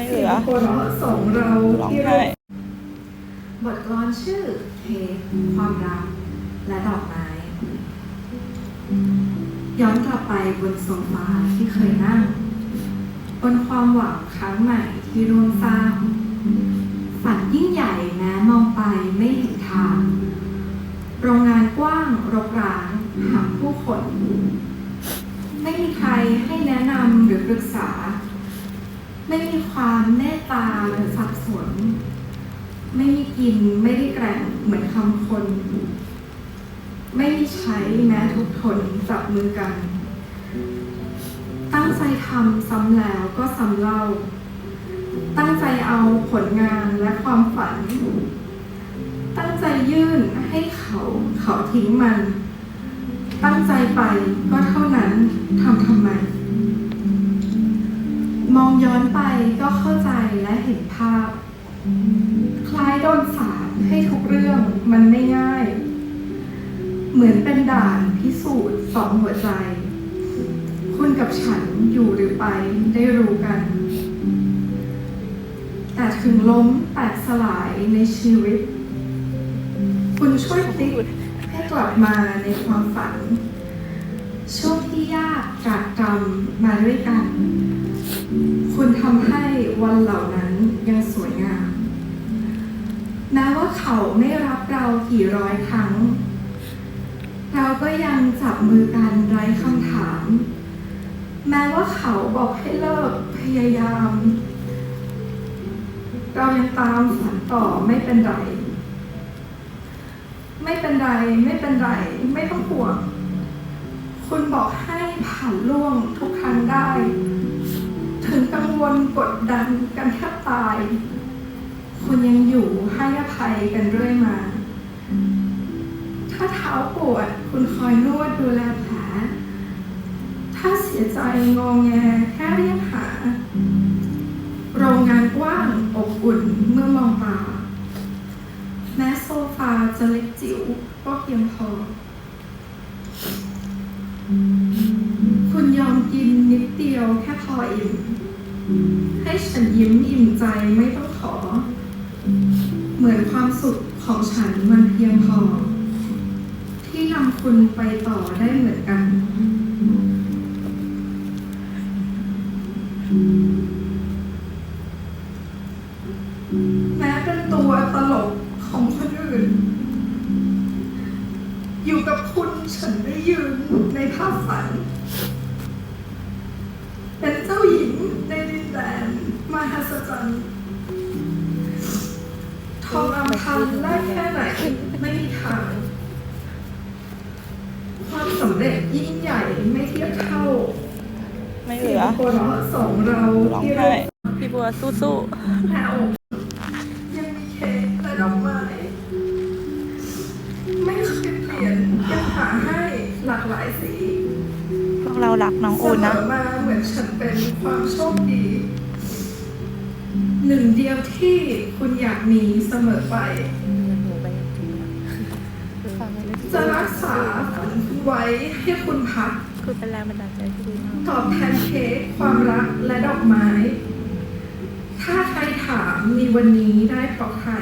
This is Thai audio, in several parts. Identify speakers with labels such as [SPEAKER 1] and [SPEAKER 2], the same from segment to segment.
[SPEAKER 1] ไม่เหลือ
[SPEAKER 2] คนส่งเรา
[SPEAKER 1] ร้อง
[SPEAKER 2] ที่
[SPEAKER 1] ไห้
[SPEAKER 2] บทกลอนชื่อเทความรักและดอกไม้ย้อนกลับไปบนโซฟาที่เคยนั่ง บนความหวังครั้งใหม่ที่ร่วมสร้างฝันยิ่งใหญ่แม้มองไปไม่เห็นทาง โรงงานกว้างรกร้างหาผู้คน ไม่มีใครให้แนะนำหรือปรึกษา ไม่มี ความเมตตาหรือสับสน ไม่มีกินไม่ได้แกร่งเหมือนคำคน ไม่มีใช้แม้ทุกทนจับมือกัน ตั้งใจทำซ้ำแล้วก็ซ้ำเล่า ตั้งใจเอาผลงานและความฝัน ตั้งใจยื่นให้เขาเขาทิ้งมัน ตั้งใจไปก็เท่านั้นทำทำไม มองย้อนไปก็เข้าใจและเห็นภาพ คล้ายโดนสารให้ทุกเรื่องมันไม่ง่าย เหมือนเป็นด่านพิสูจน์สองหัวใจ คุณกับฉันอยู่หรือไปได้รู้กัน แต่ถึงล้มแตกสลายในชีวิต คุณช่วยพลิกให้กลับมาในความฝัน ช่วงที่ยากกากกรรมมาด้วยกัน คุณทำให้วันเหล่านั้นยังสวยงามแม้ว่าเขาไม่รับเรากี่ร้อยครั้ง เราก็ยังจับมือกันไร้คำถาม แม้ว่าเขาบอกให้เลิกพยายาม เรายังตามฝันต่อไม่เป็นไร ไม่เป็นไร ไม่เป็นไร ไม่ต้องห่วง คุณบอกให้ผ่านล่วงทุกครั้งได้ ถึงกังวลกดดันกันแทบตาย คุณยังอยู่ให้อภัยกันเรื่อยมา ถ้าเท้าปวด คุณคอยนวดดูแลแผล ถ้าเสียใจงองแงแค่เรียกหา โรงงานกว้างอบอุ่นเมื่อมองตา แม้โซฟาจะเล็กจิ๋วก็เพียงพอ คุณยอมกินนิดเดียวแค่พออิ่ม ให้ฉันยิ้มอิ่มใจไม่ต้องขอ เหมือนความสุขของฉันมันเพียงพอ ที่นำคุณไปต่อได้เหมือนกัน แม้เป็นตัวตลกของคนอื่น อยู่กับคุณฉันได้ยืนในภาพฝัน เป็นเจ้าหญิง ดินแดนมหัศจรรย์ทองอำพันได้แค่ไหน ไม่มีทาง ความสำเร็จยิ่งใหญ่ไม่เทียบเท่า
[SPEAKER 1] ไม่เหลือ
[SPEAKER 2] คนสองเรา
[SPEAKER 1] ร้อง
[SPEAKER 2] ที่
[SPEAKER 1] ไห้
[SPEAKER 2] เรา
[SPEAKER 1] พี่บัวสู้
[SPEAKER 2] แถวยังมีเค้กและดอกไม้ไม่เคยเปลี่ยนยังหาให้หลากหลายสี
[SPEAKER 1] ๆพวก เรารักน้อง
[SPEAKER 2] เส
[SPEAKER 1] อูน
[SPEAKER 2] ม
[SPEAKER 1] นะ
[SPEAKER 2] อมาเหมือนฉันเป็นความโชคดี หนึ่งเดียวที่คุณอยากมีเสมอไปจะรักษาฝันคุณไว้ให้คุณพัก
[SPEAKER 1] คือเป็นแรงบันดาลใจที่ดีมาก
[SPEAKER 2] ตอบแทนเค้กความรักและดอกไม้ ถ้าใครถามมีวันนี้ได้เพราะใคร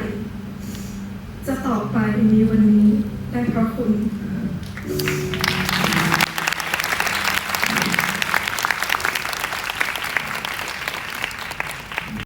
[SPEAKER 2] จะตอบไปมีวันนี้ได้เพราะคุณ
[SPEAKER 1] อ